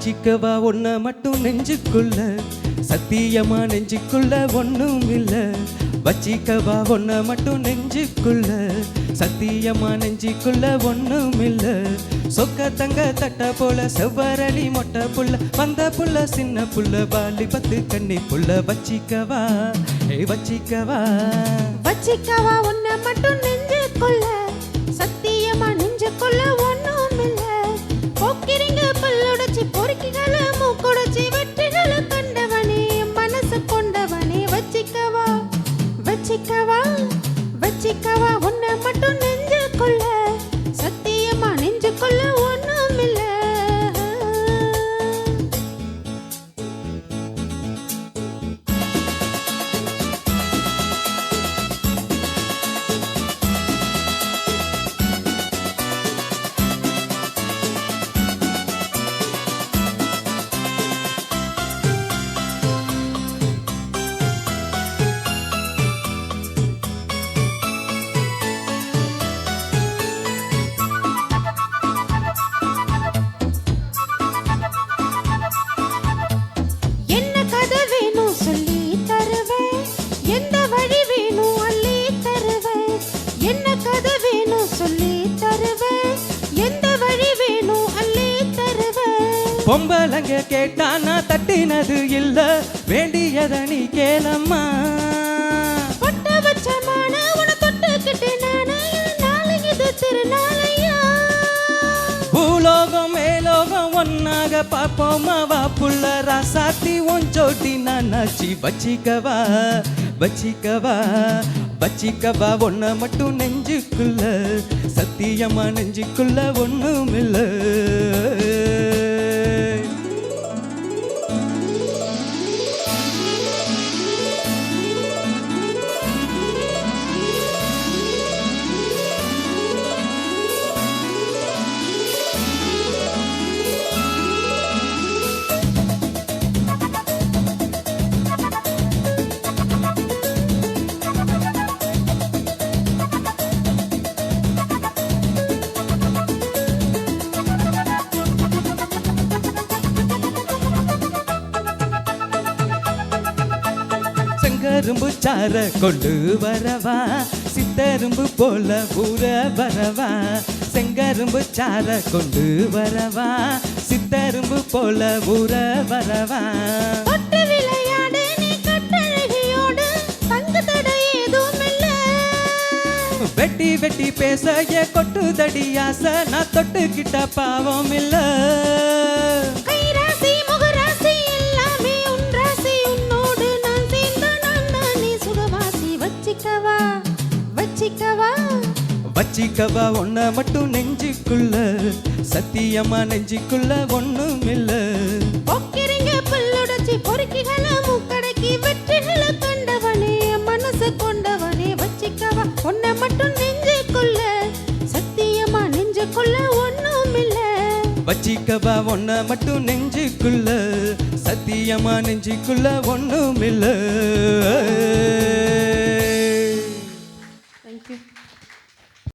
வச்சிக்கவா ஒன்ன மட்டும் நெஞ்சுக்குள்ள. சத்தியமா நெஞ்சுக்குள்ள ஒன்றும் இல்லை. வச்சிக்கவா ஒன்ன மட்டும் நெஞ்சுக்குள்ள. சத்தியமா நெஞ்சுக்குள்ள ஒன்றும் இல்லை. சொக்க தங்க தட்ட போல செவ்வரளி மொட்டை புள்ள. வந்த புள்ள சின்ன புள்ள பாலி பத்து கண்ணி புள்ள. வச்சிக்கவா ஏய் வச்சிக்கவா. வச்சிக்கவா ஒன்ன மட்டும் நெஞ்சுக்குள்ள. சத்தியமா நெஞ்சுக்குள்ள வச்சிக்கவா? வச்சிக்கவா? உன்னை மட்டும் பொம்பளைங்க கேட்டா நான் தட்டினது இல்ல. வேண்டியத நீ கேளம்மா. பூலோகம் மேலோகம் ஒன்னாக பார்ப்போமா? வா புள்ள ராசாத்தி உன் ஜோடி நானாச்சி வச்சிக்கவா வச்சிக்கவா வச்சிக்கவா? ஒன்ன மட்டும் நெஞ்சுக்குள்ள சத்தியமா நெஞ்சுக்குள்ள ஒண்ணும் இல்ல செங்கரும்பு சார கொண்டு வரவா? சித்தரும்பு போல ஊற வரவா? செங்கரும்பு சார கொண்டு வரவா? சித்தரும்பு போல ஊற வரவா? வெட்டி வெட்டி பேச ஏ கொட்டு தடி ஆசை நான் தொட்டுக்கிட்ட பாவம் இல்ல வச்சிக்கவா ஒன்ன மட்டும் நெஞ்சுக்குள்ள. சத்தியமா நெஞ்சுக்குள்ள ஒண்ணும் இல்ல பொக்கிரிங்க புல்லுடைச்சி பொறுக்கிகள முக்கடைக்கு வெற்றிகள கண்டவனே மனசு கொண்டவனே வச்சிக்கவா ஒன்ன மட்டும் நெஞ்சுக்குள்ள. சத்தியமா நெஞ்சுக்குள்ள ஒண்ணும் இல்ல வச்சிக்கவா ஒன்ன மட்டும் நெஞ்சுக்குள்ள. சத்தியமா நெஞ்சுக்குள்ள ஒண்ணும் இல்ல Thank you.